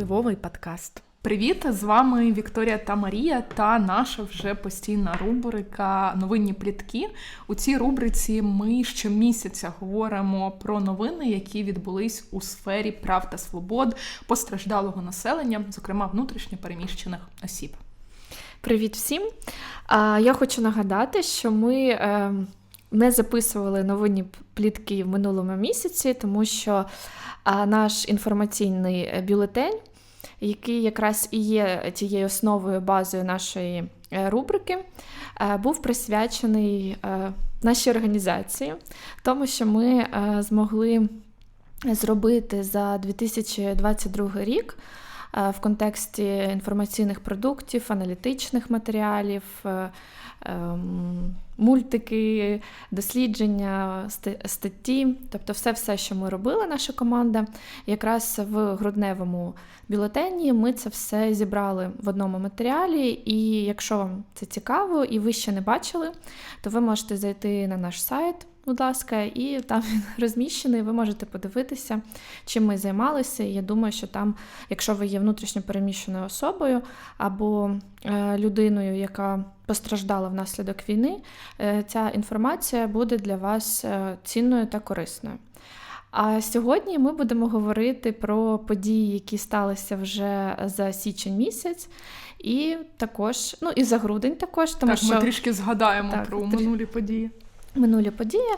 Впливовий подкаст. Привіт! З вами Вікторія та Марія та наша вже постійна рубрика Новинні плітки. У цій рубриці ми щомісяця говоримо про новини, які відбулись у сфері прав та свобод постраждалого населення, зокрема внутрішньо переміщених осіб. Привіт всім! Я хочу нагадати, що ми ем, не записували новинні плітки в минулому місяці, тому що наш інформаційний бюлетень, який якраз і є тією основою базою нашої е, рубрики, е, був присвячений е, нашій організації, тому що ми змогли зробити за 2022 рік. В контексті інформаційних продуктів, аналітичних матеріалів, ем, мультики, дослідження, статті, тобто все, все, що ми робили, наша команда, якраз в грудневому бюлетені ми це все зібрали в одному матеріалі. І якщо вам це цікаво і ви ще не бачили, то ви можете зайти на наш сайт будь ласка, і там він розміщений. Ви можете подивитися, чим ми займалися. Я думаю, що там, якщо ви є внутрішньо переміщеною особою або е, людиною, яка постраждала внаслідок війни, е, ця інформація буде для вас е, цінною та корисною. А сьогодні ми будемо говорити про події, які сталися вже за січень місяць, і також, ну і за грудень також. Тому так, що ми трішки згадаємо так, про минулі події минулі події.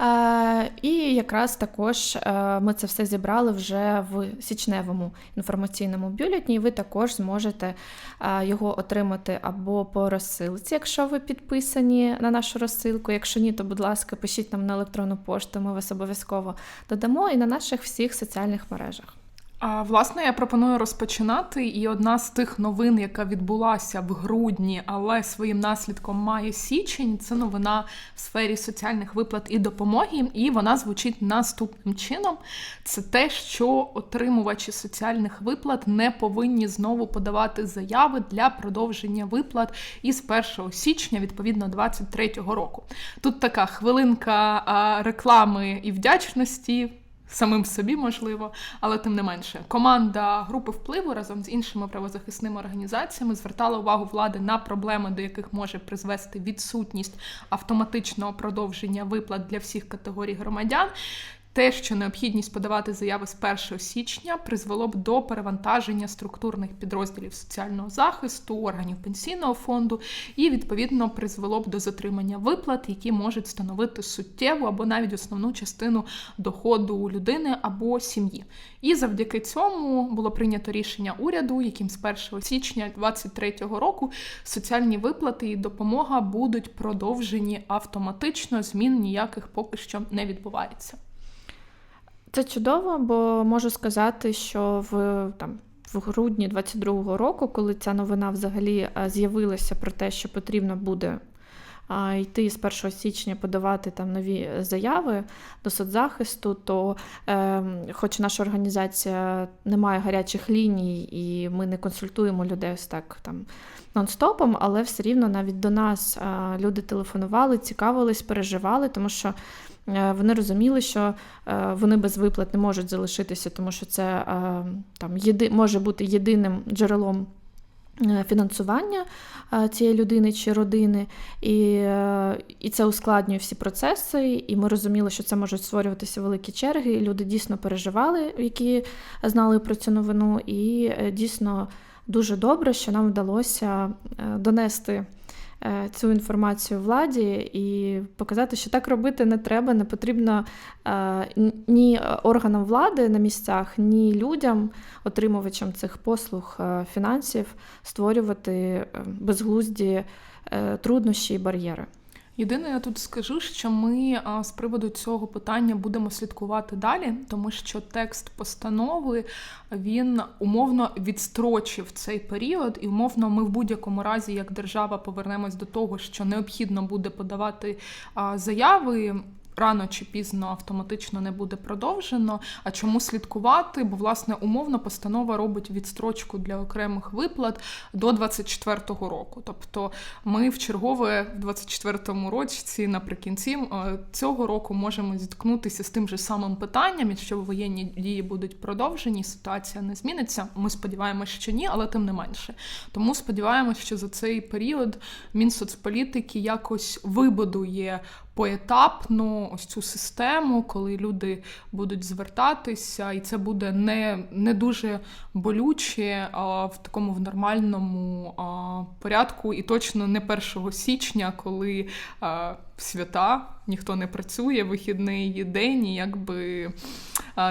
Е, і якраз також е, ми це все зібрали вже в січневому інформаційному бюлетні. Ви також зможете е, його отримати або по розсилці, якщо ви підписані на нашу розсилку. Якщо ні, то будь ласка, пишіть нам на електронну пошту, ми вас обов'язково додамо і на наших всіх соціальних мережах. А власне я пропоную розпочинати. І одна з тих новин, яка відбулася в грудні, але своїм наслідком має січень. Це новина в сфері соціальних виплат і допомоги. І вона звучить наступним чином: це те, що отримувачі соціальних виплат не повинні знову подавати заяви для продовження виплат із 1 січня, відповідно 2023 року. Тут така хвилинка реклами і вдячності самим собі можливо, але тим не менше, команда групи впливу разом з іншими правозахисними організаціями звертала увагу влади на проблеми, до яких може призвести відсутність автоматичного продовження виплат для всіх категорій громадян. Те, що необхідність подавати заяви з 1 січня призвело б до перевантаження структурних підрозділів соціального захисту, органів пенсійного фонду, і відповідно призвело б до затримання виплат, які можуть становити суттєву або навіть основну частину доходу людини або сім'ї. І завдяки цьому було прийнято рішення уряду, яким з 1 січня 2023 року соціальні виплати і допомога будуть продовжені автоматично. Змін ніяких поки що не відбувається. Це чудово, бо можу сказати, що в там. В грудні 22-го року, коли ця новина взагалі з'явилася про те, що потрібно буде йти з 1 січня подавати там нові заяви до соцзахисту, то, е, хоч наша організація не має гарячих ліній, і ми не консультуємо людей ось так там нон-стопом, але все рівно навіть до нас е, люди телефонували, цікавились, переживали, тому що. Е, вони розуміли, що е, вони без виплат не можуть залишитися, тому що це е, там єди, може бути єдиним джерелом фінансування цієї людини чи родини, і і це ускладнює всі процеси. І ми розуміли, що це можуть створюватися великі черги. і Люди дійсно переживали, які знали про цю новину, і дійсно дуже добре, що нам вдалося донести. Е, цю інформацію владі і показати, що так робити не треба, не потрібно е, ні органам влади на місцях, ні людям, отримувачам цих послуг е, фінансів, створювати безглузді труднощі і бар'єри. Єдине, я тут скажу, що ми з приводу цього питання будемо слідкувати далі, тому що текст постанови він умовно відстрочив цей період, і умовно ми в будь-якому разі, як держава, повернемось до того, що необхідно буде подавати заяви рано чи пізно автоматично не буде продовжено. А чому слідкувати? Бо власне умовно постанова робить відстрочку для окремих виплат до 24-го року. Тобто ми в чергове в 24-му році, наприкінці е, цього року, можемо зіткнутися з тим же самим питанням, якщо воєнні дії будуть продовжені, ситуація не зміниться. Ми сподіваємося, що ні, але тим не менше. Тому сподіваємося, що за цей період Мінсоцполітики якось вибудує поетапно ось цю систему, коли люди будуть звертатися, і це буде не, не дуже болюче а в такому в нормальному а, порядку, і точно не 1 січня, коли а, свята ніхто не працює, вихідний день, і якби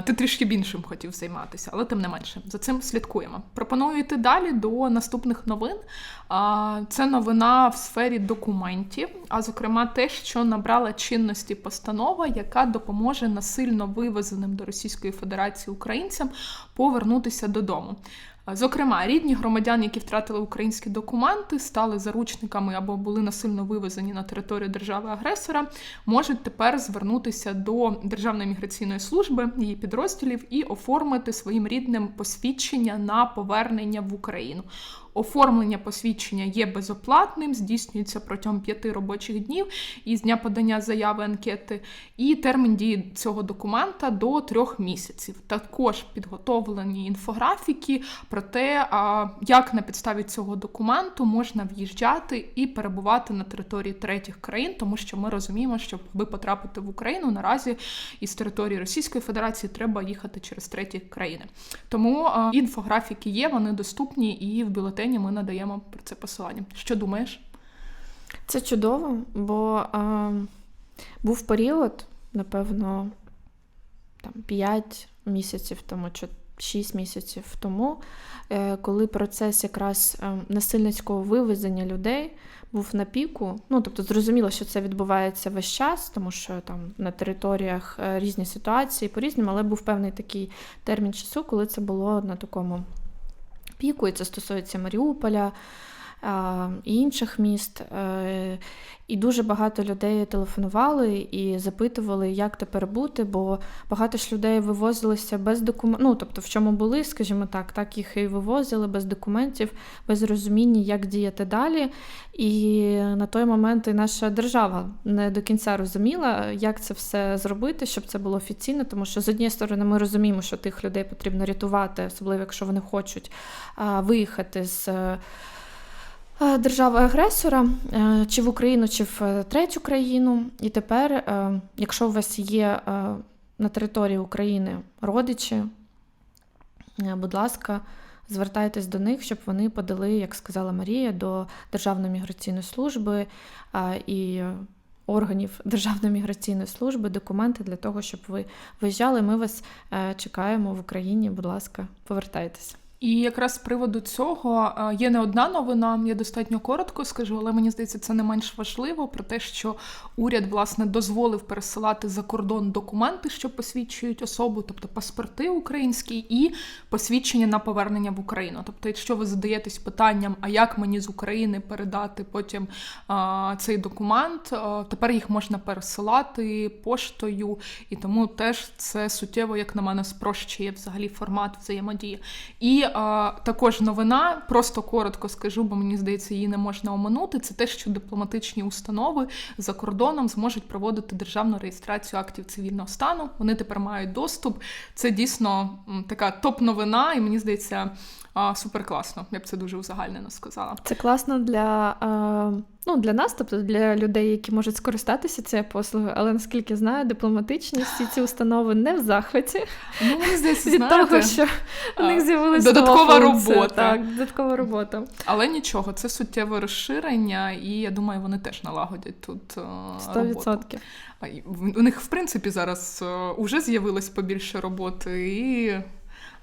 ти трішки б іншим хотів займатися, але тим не менше за цим слідкуємо. Пропоную йти далі до наступних новин. Це новина в сфері документів, а зокрема те, що набрала чинності постанова, яка допоможе насильно вивезеним до Російської Федерації українцям повернутися додому. Зокрема, рідні громадян, які втратили українські документи, стали заручниками або були насильно вивезені на територію держави-агресора, можуть тепер звернутися до Державної міграційної служби, її підрозділів і оформити своїм рідним посвідчення на повернення в Україну. Оформлення посвідчення є безоплатним, здійснюється протягом п'яти робочих днів із дня подання заяви анкети, і термін дії цього документа до трьох місяців. Також підготовлені інфографіки про те, як на підставі цього документу можна в'їжджати і перебувати на території третіх країн, тому що ми розуміємо, що аби потрапити в Україну наразі із території Російської Федерації треба їхати через треті країни. Тому інфографіки є, вони доступні і в бюлетені ми надаємо про це посилання. Що думаєш? Це чудово, бо е, був період, напевно, там 5 місяців тому, чи 6 місяців тому, е, коли процес якраз е, насильницького вивезення людей був на піку. Ну, тобто, зрозуміло, що це відбувається весь час, тому що там на територіях е, різні ситуації по-різному, але був певний такий термін часу, коли це було на такому піку, і це стосується Маріуполя і інших міст. Е, і дуже багато людей телефонували і запитували, як тепер бути, бо багато ж людей вивозилися без документів. Ну, тобто, в чому були, скажімо так, так їх і вивозили без документів, без розуміння, як діяти далі. І на той момент і наша держава не до кінця розуміла, як це все зробити, щоб це було офіційно, тому що з однієї сторони ми розуміємо, що тих людей потрібно рятувати, особливо якщо вони хочуть виїхати з. Е, держави-агресора, е, чи в Україну, чи в е, третю країну. І тепер, якщо у вас є на території України родичі, будь ласка, звертайтесь до них, щоб вони подали, як сказала Марія, до Державної міграційної служби і органів Державної міграційної служби документи для того, щоб ви виїжджали. Ми вас чекаємо в Україні. Будь ласка, повертайтеся. І якраз з приводу цього е, є не одна новина, я достатньо коротко скажу, але мені здається, це не менш важливо про те, що уряд власне дозволив пересилати за кордон документи, що посвідчують особу, тобто паспорти українські і посвідчення на повернення в Україну. Тобто, якщо ви задаєтесь питанням, а як мені з України передати потім а, цей документ, а, тепер їх можна пересилати поштою, і тому теж це суттєво, як на мене, спрощує взагалі формат взаємодії. І а, також новина, просто коротко скажу, бо мені здається, її не можна оминути. Це те, що дипломатичні установи за кордоном зможуть проводити державну реєстрацію актів цивільного стану. Вони тепер мають доступ. Це дійсно така топ-новина, і мені здається. Супер класно, я б це дуже узагальнено сказала. Це класно для ну, для нас, тобто для людей, які можуть скористатися цією послугою, але наскільки знаю, дипломатичні всі ці установи не в захваті. Ну, мені здається, від знаєте, того, що в них з'явилася додаткова робота. Так, додаткова робота. Але нічого, це суттєве розширення, і я думаю, вони теж налагодять тут 100%. роботу. У них, в принципі, зараз вже з'явилось побільше роботи, і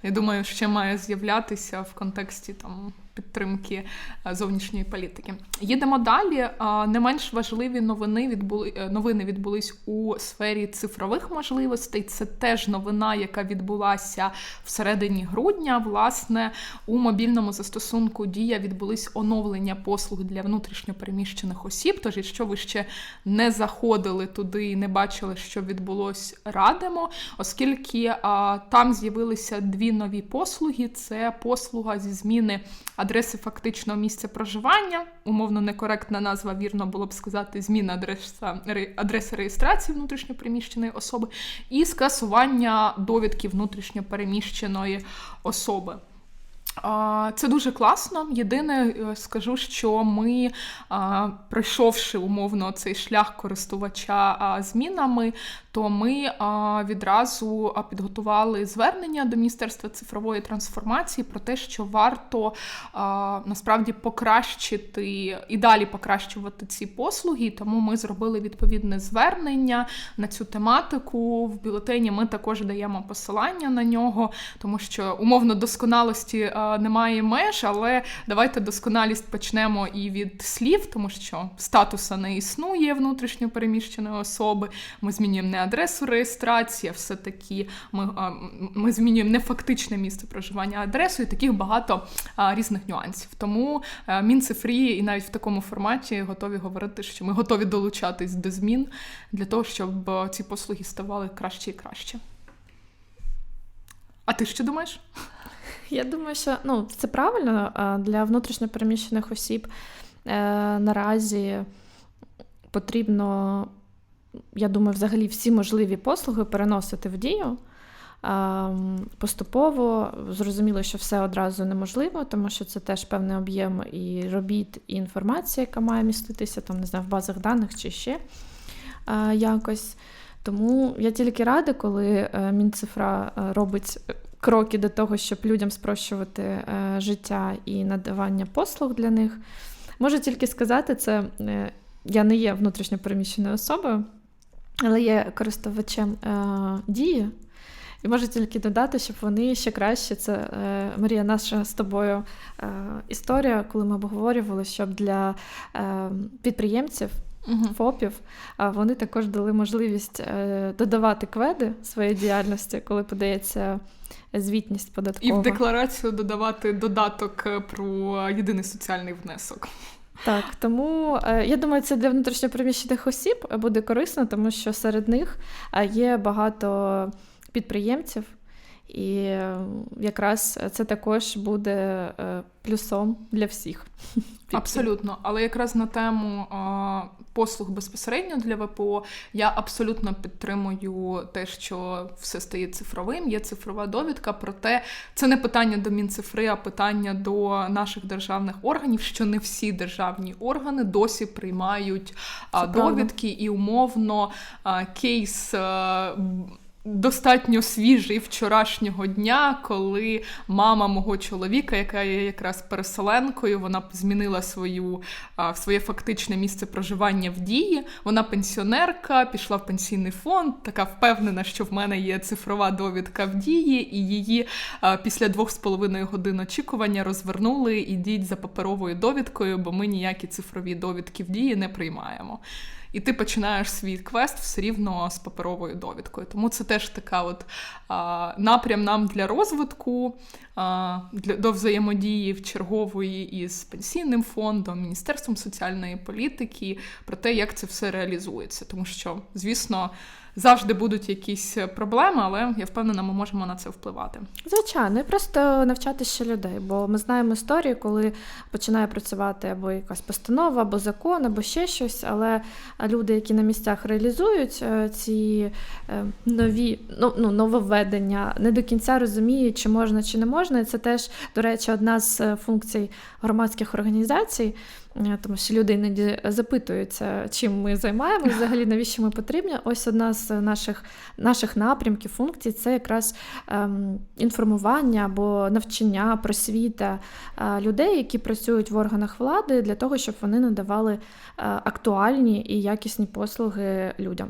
я думаю, ще має з'являтися в контексті там підтримки е, зовнішньої політики. Їдемо далі. Е, Не менш важливі новини відбули е, новини відбулись у сфері цифрових можливостей. Це теж новина, яка відбулася всередині грудня. Власне, у мобільному застосунку Дія відбулись оновлення послуг для внутрішньопереміщених осіб. Тож, якщо ви ще не заходили туди і не бачили, що відбулось, радимо, оскільки а, там з'явилися дві нові послуги: це послуга зі зміни адреси фактичного місця проживання. Умовно некоректна назва, вірно було б сказати, зміна адреса, адреси реєстрації внутрішньопереміщеної особи, і скасування довідки внутрішньопереміщеної особи. Це дуже класно. Єдине, е, скажу, що ми, пройшовши умовно цей шлях користувача змінами, то ми відразу підготували звернення до Міністерства цифрової трансформації про те, що варто насправді покращити і далі покращувати ці послуги. Тому ми зробили відповідне звернення на цю тематику. В бюлетені ми також даємо посилання на нього, тому що умовно досконалості немає меж, але давайте досконалість почнемо і від слів, тому що статуса не існує внутрішньо переміщеної особи. Ми змінюємо не адресу реєстрації, а все-таки ми, ми змінюємо не фактичне місце проживання, а адресу, і таких багато різних нюансів. Тому а, Мінцифрі і навіть в такому форматі готові говорити, що ми готові долучатись до змін для того, щоб ці послуги ставали краще і краще. А ти що думаєш? Я думаю, що ну, це правильно для внутрішньопереміщених осіб е, наразі потрібно, я думаю, взагалі всі можливі послуги переносити в дію. Поступово зрозуміло, що все одразу неможливо, тому що це теж певний об'єм і робіт, і інформація, яка має міститися там, не знаю, в базах даних чи ще якось. Тому я тільки рада, коли е, Мінцифра е, робить кроки до того, щоб людям спрощувати е, життя і надавання послуг для них. Можу тільки сказати, це е, я не є внутрішньо переміщеною особою, але є користувачем е, дії. І можу тільки додати, щоб вони ще краще. Це Марія, наша з тобою історія, коли ми обговорювали, щоб для підприємців ФОПів, а вони також дали можливість додавати кведи своєї діяльності, коли подається звітність І в декларацію додавати додаток е, про єдиний соціальний внесок. Так, тому е, я думаю, це для внутрішньопереміщених осіб буде корисно, тому що серед них е, є багато підприємців, і е, якраз це також буде е, плюсом для всіх. Абсолютно, але якраз на тему а, послуг безпосередньо для ВПО я абсолютно підтримую те, що все стає цифровим. Є цифрова довідка. Проте це не питання до Мінцифри, а питання до наших державних органів, що не всі державні органи досі приймають а, Це правда. довідки і умовно кейс. Достатньо свіжий вчорашнього дня, коли мама мого чоловіка, яка є якраз переселенкою, вона змінила свою своє фактичне місце проживання в дії. Вона пенсіонерка, пішла в пенсійний фонд, така впевнена, що в мене є цифрова довідка в дії, і її після двох з половиною годин очікування розвернули. Ідіть за паперовою довідкою, бо ми ніякі цифрові довідки в дії не приймаємо. І ти починаєш свій квест все рівно з паперовою довідкою. Тому це теж така от а, напрям нам для розвитку, а, для до взаємодії в чергової із пенсійним фондом, Міністерством соціальної політики, про те, як це все реалізується. Тому що, звісно, завжди будуть якісь проблеми, але я впевнена, ми можемо на це впливати. Звичайно, і просто навчати ще людей, бо ми знаємо історії, коли починає працювати або якась постанова, або закон, або ще щось, але люди, які на місцях реалізують е, ці е, нові ну, ну, нововведення, не до кінця розуміють, чи можна, чи не можна. І це теж, до речі, одна з е, функцій громадських організацій. Е, Тому що люди іноді запитуються, чим ми займаємося, взагалі навіщо ми потрібні. Ось одна з наших наших напрямків, функцій це якраз ем, інформування або навчання, просвіта е, людей, які працюють в органах влади, для того, щоб вони надавали е, актуальні і якісні послуги людям.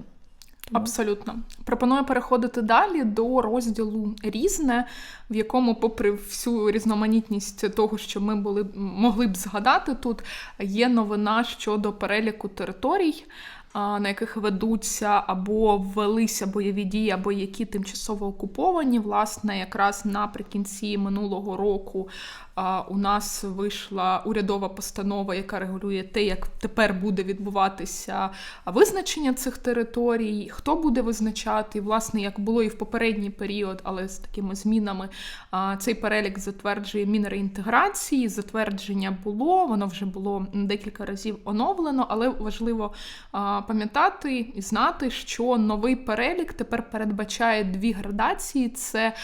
Абсолютно. Пропоную переходити далі до розділу різне, в якому, попри всю різноманітність того, що ми були могли б згадати тут, є новина щодо переліку територій. На яких ведуться або ввелися бойові дії, або які тимчасово окуповані. Власне, якраз наприкінці минулого року у нас вийшла урядова постанова, яка регулює те, як тепер буде відбуватися визначення цих територій, хто буде визначати, власне, як було і в попередній період, але з такими змінами. Цей перелік затверджує Мінреінтеграції. Затвердження було, воно вже було декілька разів оновлено, але важливо пам'ятати і знати, що новий перелік тепер передбачає дві градації: це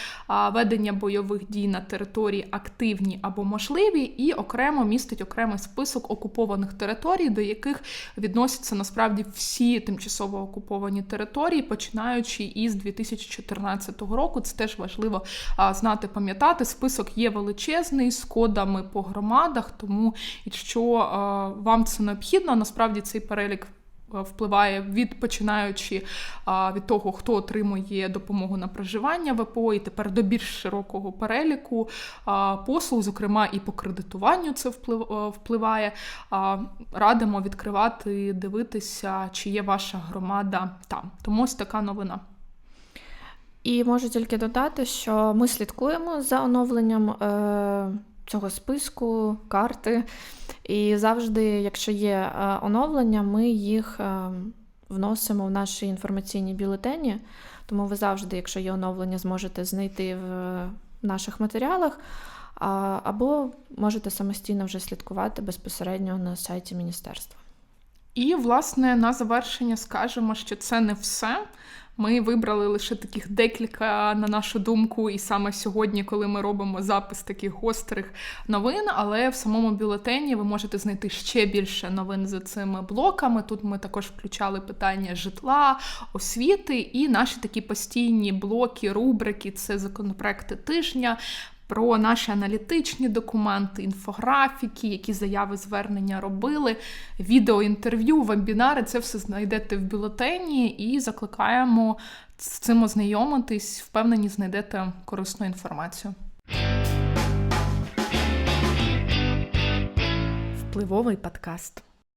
ведення бойових дій на території активні або можливі, і окремо містить окремий список окупованих територій, до яких відносяться насправді всі тимчасово окуповані території, починаючи із 2014 року. Це теж важливо знати, пам'ятати. Список є величезний з кодами по громадах, тому якщо вам це необхідно, насправді цей перелік. А, Впливає від починаючи від того, хто отримує допомогу на проживання ВПО, і тепер до більш широкого переліку послуг, зокрема і по кредитуванню це впливає. Радимо відкривати, дивитися, чи є ваша громада там. Тому ось така новина. І можу тільки додати, що ми слідкуємо за оновленням е, цього списку, карти. І завжди, якщо є е, оновлення, ми їх е, вносимо в наші інформаційні бюлетені. Тому ви завжди, якщо є оновлення, зможете знайти в е, наших матеріалах. Або можете самостійно вже слідкувати безпосередньо на сайті міністерства. І, власне, на завершення скажемо, що це не все. Ми вибрали лише таких декілька, на нашу думку, і саме сьогодні, коли ми робимо запис таких гострих новин. Але в самому бюлетені ви можете знайти ще більше новин за цими блоками. Тут ми також включали питання житла, освіти і наші такі постійні блоки, рубрики це законопроекти тижня. Про наші аналітичні документи, інфографіки, які заяви звернення робили, відеоінтерв'ю, вебінари це все знайдете в бюлетені і закликаємо з цим ознайомитись. Впевнені, знайдете корисну інформацію. Впливовий подкаст.